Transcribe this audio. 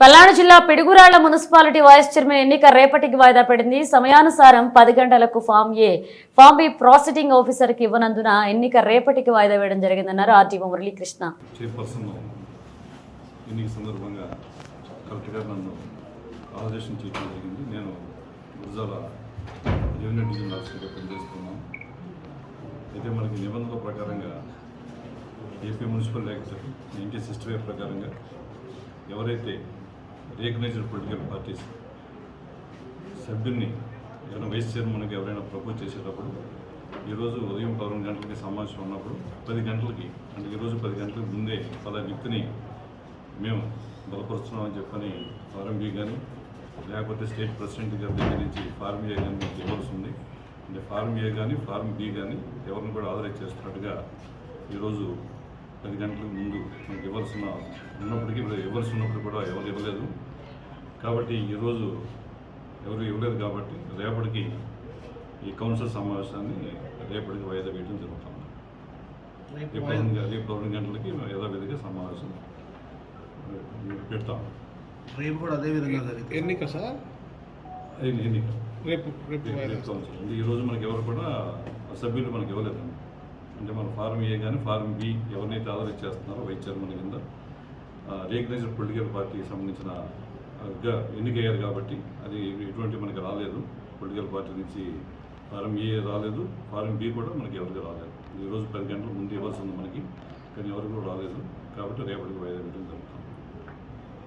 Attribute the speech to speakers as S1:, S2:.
S1: పల్నాడు జిల్లా Piduguralla municipality vice chairman ఎన్నిక రేపటికి వాయిదా పడింది. సమయానుసారం పది గంటలకు form A form B presiding ఆఫీసర్కి ఇవ్వనందున ఎన్నిక రేపటికి వాయిదా వేయడం జరిగిందన్నారు ఆర్టీఓ మురళీకృష్ణ.
S2: ఎన్నిక సందర్భంగా కలెక్టర్ నన్ను ఆదేశం చేయడం జరిగింది. నేను గురజాల రెవెన్యూ డివిజన్ ఆఫీసర్గా పనిచేస్తున్నాను. అయితే మనకి నిబంధనల ప్రకారంగా AP municipal director NT sixty ప్రకారంగా ఎవరైతే రికగ్నైజ్డ్ పొలిటికల్ పార్టీస్ సభ్యుల్ని ఎవరైనా వైస్ చైర్మన్కి ఎవరైనా ప్రపోజ్ చేసేటప్పుడు ఈరోజు ఉదయం పదకొండు గంటలకి సమావేశం ఉన్నప్పుడు పది గంటలకి అంటే ఈరోజు పది గంటలకు ముందే పలా వ్యక్తిని మేము బలపరుస్తున్నామని చెప్పని ఫారం బి కానీ లేకపోతే స్టేట్ ప్రెసిడెంట్ గారి దగ్గర నుంచి ఫార్మ్ ఏ కానీ మీకు ఇవ్వాల్సి ఉంది. అంటే ఫార్మ్ ఏ కానీ ఫార్మ్ బి కానీ ఎవరిని కూడా ఆదరేజ్ చేస్తున్నట్టుగా ఈరోజు పది గంటలకు ముందు మనకి ఇవ్వాల్సిన ఉన్నప్పటికీ ఇప్పుడు ఇవ్వాల్సి ఉన్నప్పుడు కూడా ఎవరు ఇవ్వలేదు. కాబట్టి ఈరోజు ఎవరు ఇవ్వలేదు కాబట్టి రేపటికి ఈ కౌన్సిల్ సమావేశాన్ని రేపటికి వాయిదా వేయడం జరుగుతుంది. రేపు రేపు పదకొండు గంటలకి యథావిధిగా సమావేశం పెడతాం.
S3: రేపు కూడా అదే విధంగా జరుగుతుంది.
S4: ఎన్నిక సార్?
S2: ఎన్ని- ఎన్నిక.
S4: రేపు రేపు
S2: రేపు కౌన్సిల్. ఈరోజు మనకి ఎవరు కూడా సభ్యులు మనకి ఇవ్వలేదండి. అంటే మన ఫారం ఏ కానీ ఫారం బి ఎవరినైతే ఆదరణ చేస్తున్నారో వైస్ చైర్మన్ కింద రికగ్నైజ్డ్ పొలిటికల్ పార్టీకి సంబంధించిన ఎన్నికయ్యారు కాబట్టి అది ఎటువంటి మనకి రాలేదు. పొలిటికల్ పార్టీ నుంచి ఫారం ఏ రాలేదు ఫారం బి కూడా మనకి ఎవరికి రాలేదు. ఈరోజు పది గంటల ముందు ఇవ్వాల్సి ఉంది మనకి కానీ ఎవరికి కూడా రాలేదు. కాబట్టి రేపటికి వాయిదా జరుగుతుంది.